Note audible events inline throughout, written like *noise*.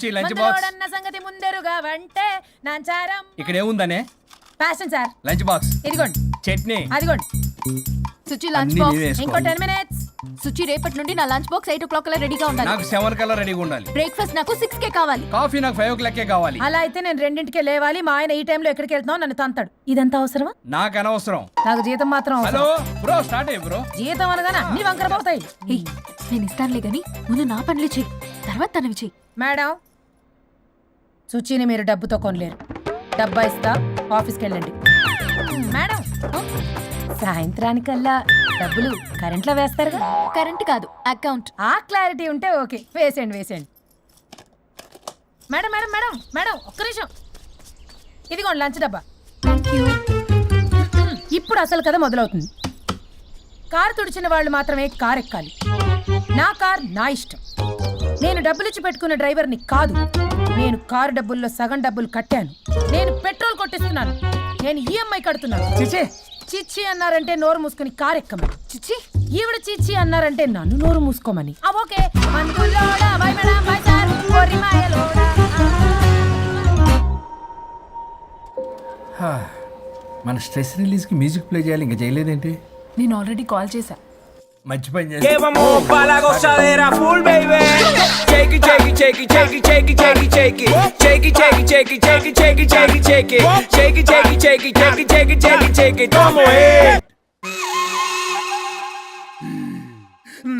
Suchi, lunch box. మందులోడన్న సంగతి ముందెరుగా వంటే నాంచారం ఇక్కడ ఏముందనే ప్యాషన్ సార్ లంచ్ బాక్స్. ఇదిగోండి. చట్నీ. అదిగోండి. సుచి లంచ్ అన్ని బాక్స్. ఇంకో టెన్ మినిట్స్. సుచి రేపటి నుండి నా lunch box eight o'clock అలా రెడీగా ఉండాలి. నాకు సెవెన్ కల్లా రెడీగా ఉండాలి. బ్రేక్ఫాస్ట్ నాకు సిక్స్ కే కావాలి. కాఫీ నాకు ఫైవ్ ఓ క్లాకే కావాలి. అలా అయితే నేను రెండింటికే లేవాలి. మా ఆయన ఈ టైంలో ఎక్కడికి వెళ్తున్నావు? నన్ను తంతాడు. ఇదంతా అవసరమా? నాకు అనవసరం. నాకు జీతం మాత్రం హలో బ్రో స్టార్ట్ అయ్యి బ్రో. జీతం అనగానే అన్ని వంకర పోతాయి. ఏయ్, నేను ఇస్తానులే గాని ముందు నా పనులు చెయ్యి. తర్వాత తనవి చెయ్యి. మేడం సుచిని మీరు డబ్బుతో కొనలేరు. డబ్బా ఇస్తా ఆఫీస్కి వెళ్ళండి మేడం సాయంత్రానికల్లా డబ్బులు కరెంట్లో వేస్తారుగా? కరెంట్ కాదు అకౌంట్. ఆ క్లారిటీ ఉంటే ఓకే వేసేయండి వేసేయండి. మేడం మేడం మేడం మేడం ఒక్క నిమిషం. ఇదిగోండి లంచ్ డబ్బా. ఇప్పుడు అసలు కథ మొదలవుతుంది. కారు తుడిచిన వాళ్ళు మాత్రమే కార్ ఎక్కాలి నా కార్ నా ఇష్టం. నేను డబ్బులిచ్చి పెట్టుకున్న డ్రైవర్ని కాదు. నేను కారు డబ్బుల్లో సగం డబ్బులు కట్టాను. నేను పెట్రోల్ కొట్టిస్తున్నాను. నేను ఈఎంఐ కడుతున్నాను. చిచే చిచ్చి అన్నారంటే నోరు మూసుకుని కార్ ఎక్కమని చిచ్చి! ఈవిడ చిచ్చి అన్నారంటే నన్ను నోరు మూసుకోమని. మాయలోడా. మన స్ట్రెస్ రిలీజ్కి మ్యూజిక్ ప్లే చేయాలి ఇంకా చేయలేదేంటి? నేను ఆల్రెడీ కాల్ చేశా. మంచి పని Que చేసి vamos pa' la gozadera full, baby. Shake it, shake it, shake it, shake it, shake it, shake it, shake it. Shake it, shake it, shake it, shake it, shake it, shake it, shake it. Shake it, shake it, shake it, shake it, shake it, shake it, shake it. Vamos, eh.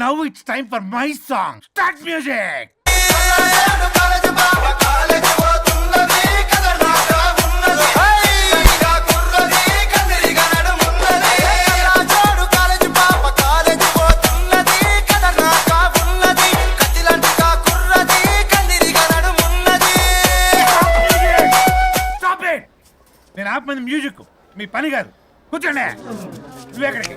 Now it's time for my song. Start music. ఆపమంది music మీ పని కాదు. కూర్చోండి. నువ్వు ఎక్కడికి?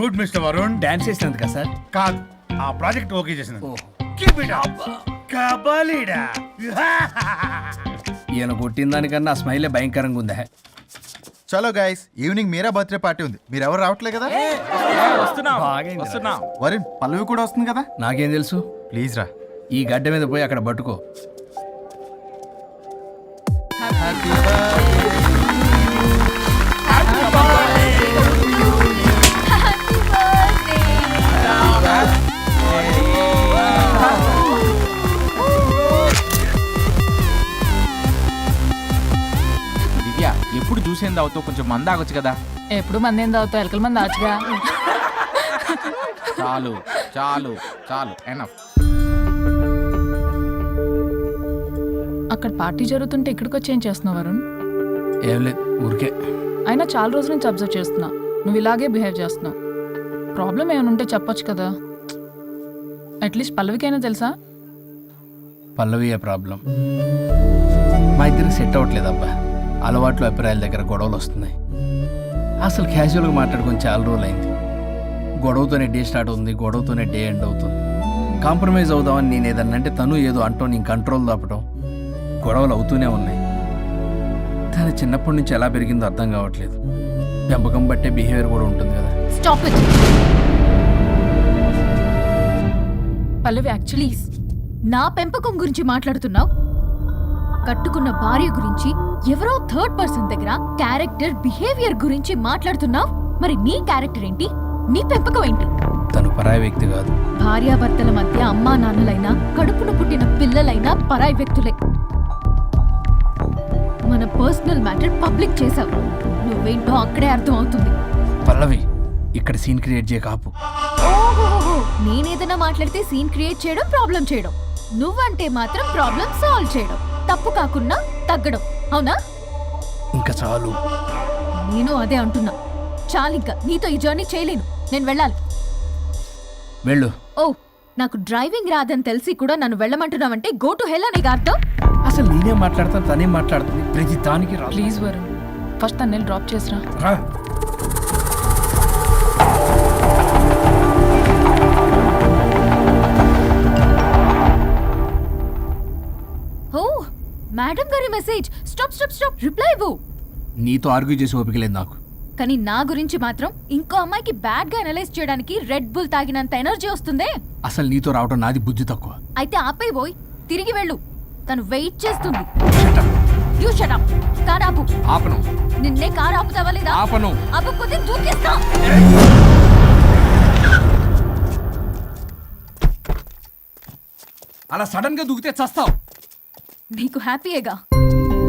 Good mister Varun dance చేసినందుక sir కాదు. ఆ ప్రాజెక్ట్ ఓకే చేసినందుకు. Keep it up. కబాలీడా. ఈయన కొట్టిన దానికన్నా ఆ స్మైలే భయంకరంగా ఉందా? చలో guys evening Meera birthday party ఉంది. మీరు ఎవరు రావట్లే కదా? వరుణ్ పల్లవి కూడా వస్తుంది కదా? నాకేం తెలుసు? ప్లీజ్ రా. ఈ గడ్డ మీద పోయి అక్కడ పట్టుకో. దివ్య ఎప్పుడు చూసేంది అవుతావు కొంచెం మంద ఆగొచ్చు కదా. ఎప్పుడు మంది ఏం తాగుతావు? ఎలకల మంది ఆచుగా చాలు చాలు చాలు. ఎనఫ్ అక్కడ పార్టీ జరుగుతుంటే ఇక్కడికి వచ్చి ఏం చేస్తున్నావు వరుణ్? ఏం లేదు ఊరికే. అయినా చాలా రోజుల నుంచి అబ్జర్వ్ చేస్తున్నా. నువ్వు ఇలాగే బిహేవ్ చేస్తున్నావు. ప్రాబ్లం ఏమైనా ఉంటే చెప్పొచ్చు కదా. అట్లీస్ట్ పల్లవికైనా తెలుసా? పల్లవి ప్రాబ్లం మా ఇద్దరికి సెట్ అవ్వట్లేదు అబ్బా. అలవాట్లు అభిప్రాయాల దగ్గర గొడవలు వస్తున్నాయి. అసలు క్యాజువల్గా మాట్లాడుకొని చాలా రోజులు అయింది గొడవతోనే డే స్టార్ట్ అవుతుంది గొడవతోనే డే ఎండ్ అవుతుంది. కాంప్రమైజ్ అవుదామని నేను ఏదన్నా అంటే తను ఏదో అంటో నేను కంట్రోల్ దాపడం గొడవలు అవుతూనే ఉన్నాయి. తను చిన్నప్పటి నుంచి ఎలా పెరిగిందో అర్థం కావట్లేదు. పెంపకం బట్టే బిహేవియర్ కూడా ఉంటుంది కదా. Stop it. పల్లవి యాక్చువల్లీ నా పెంపకం గురించి మాట్లాడుతున్నావు? కట్టుకున్న భార్య గురించి ఎవరో థర్డ్ పర్సన్ దగ్గర క్యారెక్టర్ బిహేవియర్ గురించి మాట్లాడుతున్నావు? మరి నీ క్యారెక్టర్ ఏంటి? నీ పెంపకం ఏంటి? తను పరాయి వ్యక్తి కాదు. భార్యాభర్తల మధ్య అమ్మా నాన్నలైనా కడుపున పుట్టిన పిల్లలైనా పరాయి వ్యక్తులే. మన పర్సనల్ మ్యాటర్ పబ్లిక్ చేసావు నువ్వేంటో అక్కడే అర్థం అవుతుంది. పల్లవి ఇక్కడ సీన్ క్రియేట్ ఆపు ఓహోహోహో, నేనేదైనా మాట్లాడితే సీన్ క్రియేట్ చేయడం ప్రాబ్లం చేయడం. నువ్వంటే మాత్రం ప్రాబ్లం సాల్వ్ చేయడం. తప్పు కాకుండా తగ్గడం. అవునా? ఇంకా చాలు. నేను అదే అంటున్నా. చాలింకా నీతో ఈ జర్నీ చేయలేను. నేను వెళ్ళాలి. వెళ్ళు. ఓ నాకు డ్రైవింగ్ రాదని తెలిసి కూడా నన్ను వెళ్ళమంటున్నావంటే గో టు హెల్ అనే అర్థం? అసలు నేనే మాట్లాడతాను తనే మాట్లాడుతుంది. ప్రతి దానికి రా ప్లీజ్ వరుణ్ ఫస్ట్ తన్నేళ్ళు డ్రాప్ చేసిరా. రా. ఓ మేడం గారి message. Stop stop stop. Reply ఇవ్వు. నీతో ఆర్గ్యూ చేసి ఓపిక లేదు నాకు. కానీ నా గురించి మాత్రం ఇంకో అమ్మాయికి బ్యాడ్గా అనలైజ్ చేయడానికి రెడ్ బుల్ తాగినంత ఎనర్జీ వస్తుందే. అసలు నీతో రావడం నాది బుద్ధి తక్కువ. అయితే ఆపై పోయి తిరిగి వెళ్ళు. తను వెయిట్ చేస్తుంది. యూ షటప్ కార్ ఆపు ఆపను. నిన్నే కార్ ఆపుతావా లేదా ఆపను. ఆపకపోతే దూకేస్తా. అలా సడన్గా దూకితే చస్తావు. నీకు హ్యాపీయేగా?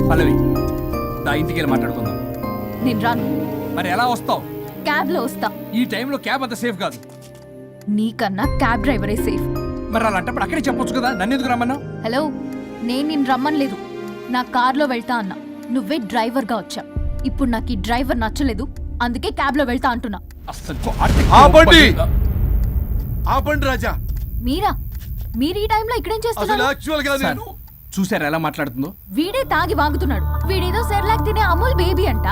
పల్లవి నా ఇంటికి వెళ్ళి మాట్లాడుకుందాం. నేను రాను. మరి ఎలా వస్తావు? క్యాబ్లో వస్తా. ఈ టైంలో క్యాబ్ అంత సేఫ్ కాదు. నీకన్నా క్యాబ్ డ్రైవరే సేఫ్. మరి అలాంటప్పుడు అక్కడే చెప్పొచ్చు కదా? నన్ను ఎందుకు రమ్మన్నావు? హలో? నేను నిన్ను రమ్మనలేదు. నా కార్లో వెళ్తా అన్నా. నువ్వే డ్రైవర్గా వచ్చా. ఇప్పుడు నాకు ఈ డ్రైవర్ నచ్చలేదు. అందుకే క్యాబ్లో వెళ్తా అంటున్నా. ఆపండి! ఆపండి. రాజా. మీరా? మీరు ఈ టైంలో ఇక్కడేం అసలు చేస్తున్నారు యాక్చువల్గా సార్, నేను చూసారా ఎలా మాట్లాడుతుందో? వీడే తాగి వాగుతున్నాడు. వీడేదో సెర్లాక్ తినే అమూల్ బేబీ అంట.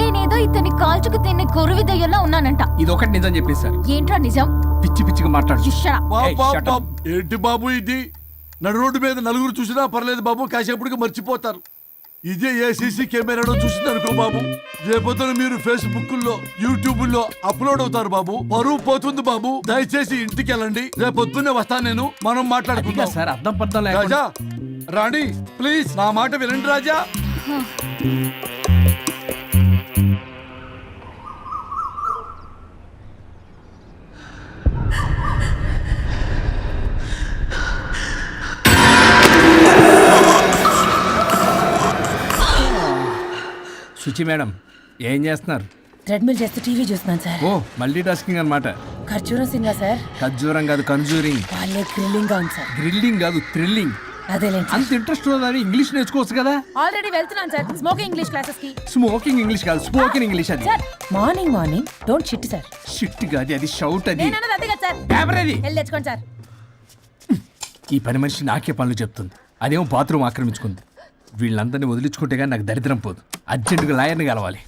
నేనేదో ఇతని కాల్చుకు తినే కొరువి దయ్యంలో ఉన్నానంట. ఇది ఒకటి నిజం చెప్పేసి సార్. ఏంట్రా నిజం? పిచ్చి పిచ్చిగా మాట్లాడు. బాబ్. ఏంటి బాబు ఇది? నడు రోడ్డు మీద నలుగురు చూసినా పర్లేదు బాబు కాసేపటికి మర్చిపోతారు. ఇదే ఏ సీసీ కెమెరాలో చూసింది అనుకో బాబు. రేపొద్దున మీరు ఫేస్బుక్లో యూట్యూబ్లో అప్లోడ్ అవుతారు బాబు. పరువు పోతుంది బాబు. దయచేసి ఇంటికి వెళ్ళండి. రేపొద్దున్నే వస్తాను నేను. మనం మాట్లాడుకుందాం. సార్ అర్థం పర్థం రాజా రాణి ప్లీజ్ నా మాట వినండి రాజా. శుచి మేడం ఏం చేస్తున్నారు? ట్రెడ్మిల్ చేస్తూ టీవీ చూస్తున్నాను సార్. ఓ మల్టీ టాస్కింగ్ అనమాట ఖర్చూరం సినిమా సార్. ఖర్జూరం కాదు కన్జూరింగ్ వాళ్ళే థ్రిల్లింగ్గా ఉంది సార్. గ్రిల్లింగ్ కాదు థ్రిల్లింగ్. అదేలేండి అంత ఇంట్రెస్ట్ ఉన్నదని ఇంగ్లీష్ నేర్చుకోవచ్చు కదా? ఆల్రెడీ వెళ్తున్నాను సార్ స్మోకింగ్ ఇంగ్లీష్ క్లాసెస్కి. స్మోకింగ్ ఇంగ్లీష్ కాదు స్పోకెన్ ఇంగ్లీష్ అది. Sir morning morning don't shit sir. Shit కాదు అది షౌట్ అది. నేను అంతే కదా సార్. పేపర్ అది. వెళ్ళి తెచ్చుకోండి సార్. ఈ పని మనిషి నాకే పనులు చెప్తుంది. అదేమో బాత్రూమ్ ఆక్రమించుకుంది. వీళ్ళందరినీ వదిలించుకుంటే కానీ నాకు దరిద్రం పోదు. అర్జెంటుగా లాయర్ని కలవాలి.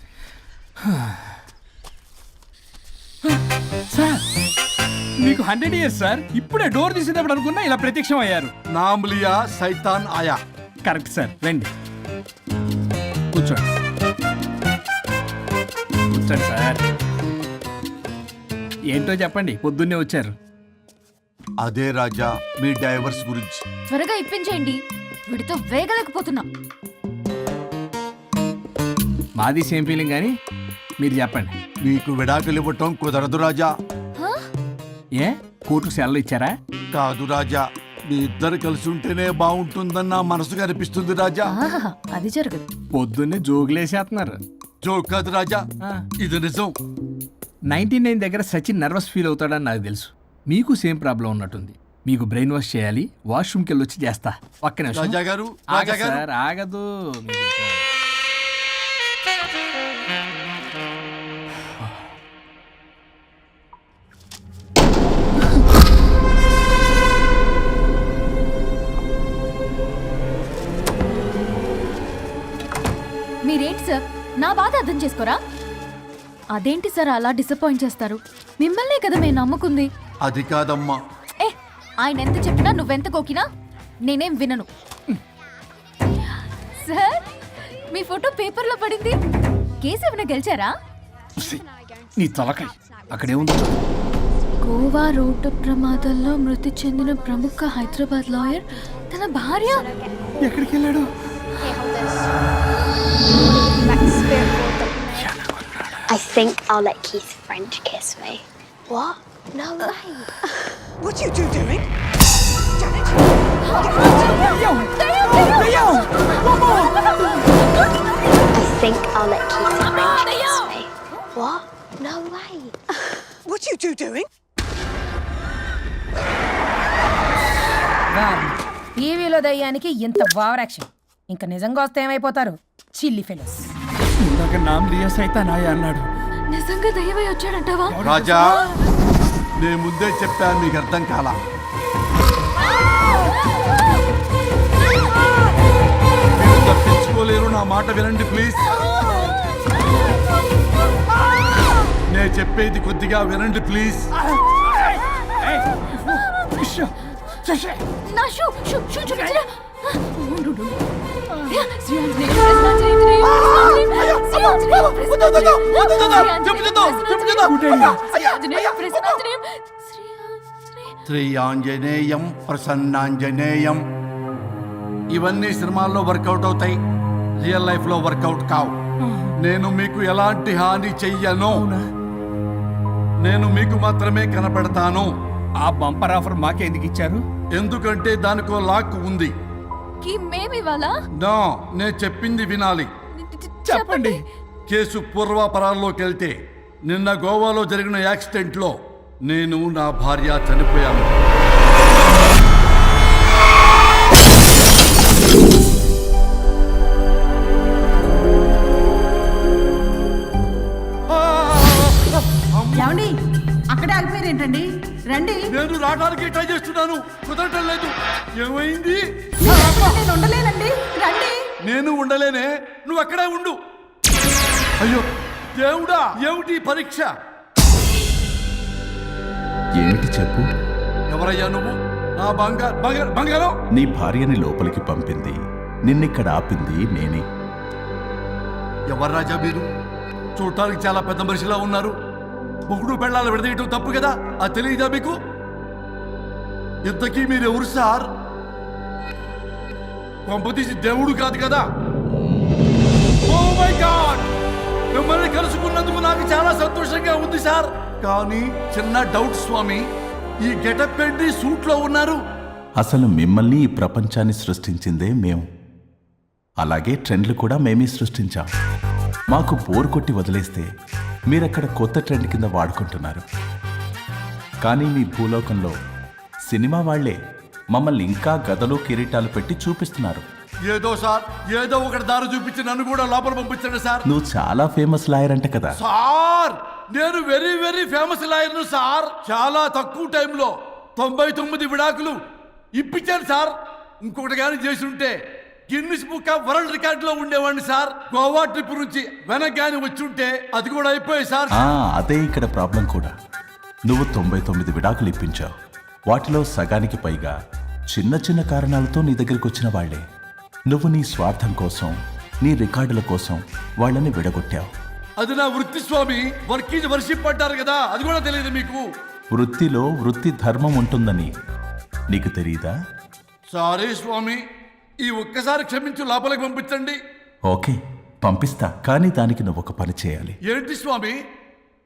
సార్ మీకు హండ్రెడ్ ఇయర్స్ సార్. ఇప్పుడే డోర్ తీసేటప్పుడు అనుకున్నా ఇలా ప్రత్యక్షం అయ్యారు. నామ్లియా సైతాన్ ఆయా. Correct sir. రండి. కూర్చోండి. కూర్చోండి సార్. ఏంటో చెప్పండి పొద్దున్నే వచ్చారు. అదే రాజా మీ డైవర్స్ గురించి. త్వరగా ఇప్పించేయండి. వీడితో వేగలేకపోతున్నా. మాది సేమ్ ఫీలింగ్ కానీ మీరు చెప్పండి. మీకు విడాకులు ఇవ్వటం కుదరదు రాజా. హా? ఏ? కోర్టుకు సెలవు ఇచ్చారా? కాదు రాజా మీ ఇద్దరు కలిసి ఉంటేనే బాగుంటుందని నా మనసుకు అనిపిస్తుంది రాజా. అది జరగదు. పొద్దున్నే జోగులేసేస్తున్నారు జోక్ కాదు రాజా ఇది నిజం. నైన్టీ నైన్ దగ్గర సచిన్ నర్వస్ ఫీల్ అవుతాడని నాకు తెలుసు. మీకు సేమ్ ప్రాబ్లం ఉన్నట్టుంది. మీకు బ్రెయిన్ వాష్ చేయాలి వాష్రూమ్కి వెళ్ళి వచ్చి చేస్తా. ఒక్క నిమిషం. రాజా గారు ఆగదు. అర్థం చేసుకోరా? అదేంటి సార్ అలా డిసప్పాయింట్ చేస్తారు? మిమ్మల్నే కదా మేము నమ్ముకుంది. అది కాదమ్మా. ఏ ఆయన ఎంత చెప్పినా నువ్వెంత కోకినా నేనేం వినను. సార్ మీ ఫోటో పేపర్లో పడింది. కేసు ఏమైనా గెలిచారా? నీ తలకాయ. అక్కడే ఉంది. గోవా రోడ్డు ప్రమాదంలో మృతి చెందిన ప్రముఖ హైదరాబాద్ లాయర్ తన భార్య. ఎక్కడికి వెళ్ళాడు? I think I'll let Keith French kiss me. What? No way. What are you two doing? I think I'll let Keith French kiss me. What? No way. What are you two doing? టీవీలో దయ్యానికి ఇంత over action ఇంకా నిజంగా వస్తే ఏమైపోతారు చిల్లి fellows ఇందాక నామ్ లియా సైతానాయ అన్నాడు నిజంగా దయ్యమై వచ్చాడంటావా రాజా నేను ముందే చెప్పాను మీకు అర్థం కాలా మీరు తప్పించుకోలేరు నా మాట వినండి ప్లీజ్ నేను చెప్పేది కొద్దిగా వినండి ప్లీజ్ నా షూ షూ షూ చూపించరా శ్రీ ఆంజనేయం ప్రసన్నాంజనేయం. ఇవన్నీ సినిమాల్లో వర్కౌట్ అవుతాయి. రియల్ లైఫ్లో వర్కౌట్ కావు. నేను మీకు ఎలాంటి హాని చెయ్యను. నేను మీకు మాత్రమే కనపడతాను. ఆ బంపర్ ఆఫర్ మాకే ఎందుకు ఇచ్చారు? ఎందుకంటే దానికో లాక్ ఉంది. కి నా నేను చెప్పింది వినాలి. చెప్పండి. కేసు పూర్వాపరాల్లోకి వెళ్తే నిన్న గోవాలో జరిగిన యాక్సిడెంట్లో నేను నా భార్య చనిపోయాను. ఏంటండి? రండి. నేను రావడానికి ట్రై చేస్తున్నాను. కుదరటం లేదు. ఏమైంది? నేను ఉండలేనండి. రండి. నేను ఉండలేనే. నువ్వు అక్కడే ఉండు. అయ్యో దేవుడా ఏమిటి ఈ పరీక్ష? ఏమిటి చెప్పు? ఎవరయ్యా నువ్వు? నా బంగారు బంగారు బంగారం? నీ భార్యని లోపలికి పంపింది. నిన్నిక్కడ ఆపింది నేనే. ఎవరు రాజా మీరు? చూడటానికి చాలా పెద్ద మనిషిలా ఉన్నారు. మొగుడు పెళ్ళాలు విడదీయటం తప్పు కదా? అది తెలియదా మీకు? ఇంతకీ మీరు ఎవరు సార్ పంపతీసి దేవుడు కాదు కదా? ఓ మై గాడ్ మిమ్మల్ని కలుసుకున్నందుకు నాకు చాలా సంతోషంగా ఉంది సార్. కానీ చిన్న డౌట్ స్వామి ఈ గెటప్ పెట్టి సూట్లో ఉన్నారు. అసలు మిమ్మల్ని ఈ ప్రపంచాన్ని సృష్టించిందే మేము. అలాగే ట్రెండ్లు కూడా మేమే సృష్టించాం. మాకు బోర్ కొట్టి వదిలేస్తే మీరక్కడ కొత్త ట్రెండ్ కింద వాడుకుంటున్నారు. కానీ మీ భూలోకంలో సినిమా వాళ్ళే మమ్మల్ని ఇంకా గదలు కిరీటాలు పెట్టి చూపిస్తున్నారు. ఏదో సార్ ఏదో ఒకటి దారి చూపించి నన్ను కూడా లోపల పంపించండి సార్. నువ్వు చాలా ఫేమస్ లాయర్ అంట కదా. సార్ నేను వెరీ వెరీ ఫేమస్ లాయర్ను సార్. చాలా తక్కువ టైంలో తొంభై తొమ్మిది విడాకులు ఇప్పించాను సార్. ఇంకొకటి కానీ చేసి ఉంటే గిన్నిస్ బుక్ ఆఫ్ వరల్డ్ రికార్డ్లో ఉండేవాడిని సార్. గోవా ట్రిప్ నుంచి వెనక్ కానీ వచ్చి ఉంటే అది కూడా అయిపోయాయి సార్. ఆ, అదే ఇక్కడ ప్రాబ్లం కూడా. నువ్వు తొంభై తొమ్మిది విడాకులు ఇప్పించావు. వాటిలో సగానికి పైగా చిన్న చిన్న కారణాలతో నీ దగ్గరికి వచ్చిన వాళ్ళే నువ్వు నీ స్వార్థం కోసం నీ రికార్డుల కోసం వాళ్ళని విడగొట్టావు. అది నా వృత్తి స్వామి. వర్క్ ఈజ్ వర్షిప్ అంటారు కదా అది కూడా తెలియదు మీకు. వృత్తిలో వృత్తి ధర్మం ఉంటుందని నీకు తెలియదా సారీ స్వామి ఈ ఒక్కసారి క్షమించు లోపలికి పంపించండి. ఓకే పంపిస్తా. కానీ దానికి నువ్వు ఒక పని చేయాలి. ఏంటి స్వామి?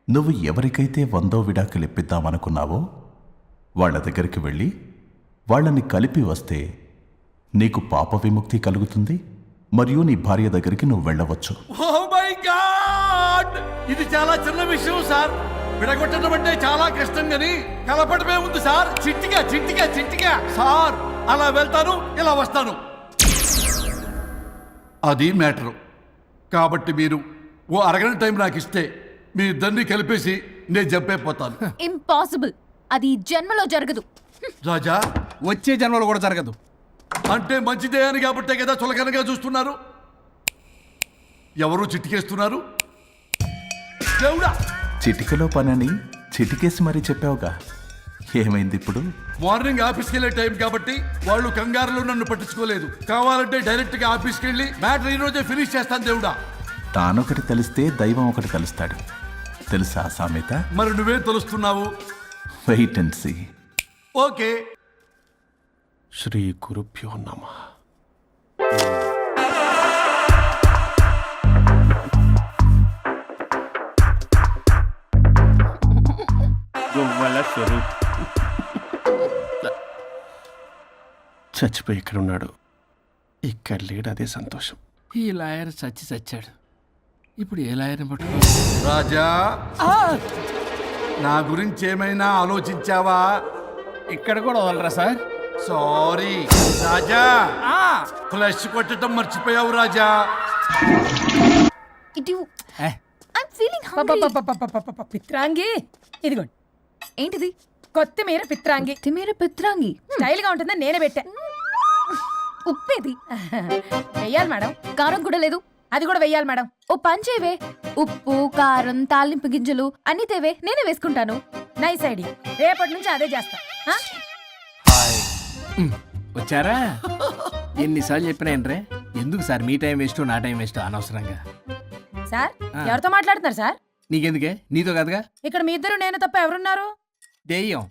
నువ్వు ఎవరికైతే వందో విడాకులు ఇప్పిద్దామనుకున్నావో వాళ్ళ దగ్గరికి వెళ్ళి వాళ్ళని కలిపి వస్తే నీకు పాప విముక్తి కలుగుతుంది మరియు నీ భార్య దగ్గరికి నువ్వు వెళ్ళవచ్చు. గాడ్ ఇది చాలా చిన్న విషయం సార్. విడగొట్టడం అంటే చాలా కష్టం గని కలపడమే ఉంది సార్. చిట్టిగా చిట్టిగా చిట్టిగా సార్ అలా వెళ్తాను ఇలా వస్తాను. అది మ్యాటరు. కాబట్టి మీరు ఓ అరగంట టైం నాకు ఇస్తే మీ ఇద్దరిని కలిపేసి నేను జంపైపోతాను *laughs* ఇంపాసిబుల్. అది ఈ జన్మలో జరగదు. రాజా? వచ్చే జన్మలో కూడా జరగదు. అంటే మంచిదే అని కాబట్టే కదా చులకనగా చూస్తున్నారు? ఎవరు చిట్టికేస్తున్నారు దేవుడా! చిటికలో పనని చిటికేసి మరీ చెప్పావుగా. ఏమైంది ఇప్పుడు? మార్నింగ్ ఆఫీస్కి వెళ్ళే టైం కాబట్టి వాళ్ళు కంగారులో నన్ను పట్టించుకోలేదు. కావాలంటే డైరెక్ట్గా ఆఫీస్కి వెళ్ళి మ్యాటర్ ఈ రోజే ఫినిష్ చేస్తాను దేవుడా. తానొకటి తెలిస్తే దైవం ఒకటి కలుస్తాడు. తెలుసా సామెత? మరి నువ్వే తెలుస్తున్నావు? Wait and see okay. Shri గురుభ్యో నమ. గువ్వల స్వరూప్. చచ్చిపోయి ఇక్కడ ఉన్నాడు ఇక్కడ లేడు అదే సంతోషం. ఈ లాయర్ చచ్చి చచ్చాడు. ఇప్పుడు ఏ లాయర్ని పట్టుకో రాజా! నా గురించి ఏమైనా ఆలోచించావా? ఇక్కడ కూడా వదలరా సార్? సారీ. రాజా! ఫ్లష్ కొట్టడం మర్చిపోయావు రాజా. ఇటు ఏ. I'm feeling పపపపపపపప. పిత్రాంగి! ఇదిగోండి. ఏంటిది? కొత్తిమీర పిత్రాంగి. తిమేర పిత్రాంగి. స్టైల్గా ఉంటుందని నేనే పెట్టా. ఉప్పేది. వెయ్యాలి మేడం. కారం కూడా లేదు. అది కూడా వెయ్యాలి మేడం. ఓ పంచేవే ఉప్పు కారం తాలింపు గింజలు అన్ని తేవే. నేనే వేసుకుంటాను. Nice idea. రేపటి నుంచి అదే చేస్తా. ఆ? వచ్చారా? ఎన్నిసార్లు చెప్పినా ఏంట్రే ఎందుకు సార్ మీ టైం వేస్ట్ నా టైం వేస్ట్ అనవసరంగా? సార్. ఎవరితో మాట్లాడుతున్నారు సార్? నీకెందుకే? నీతో కదగా? ఇక్కడ మీ ఇద్దరు నేను తప్ప ఎవరున్నారు? దెయ్యం.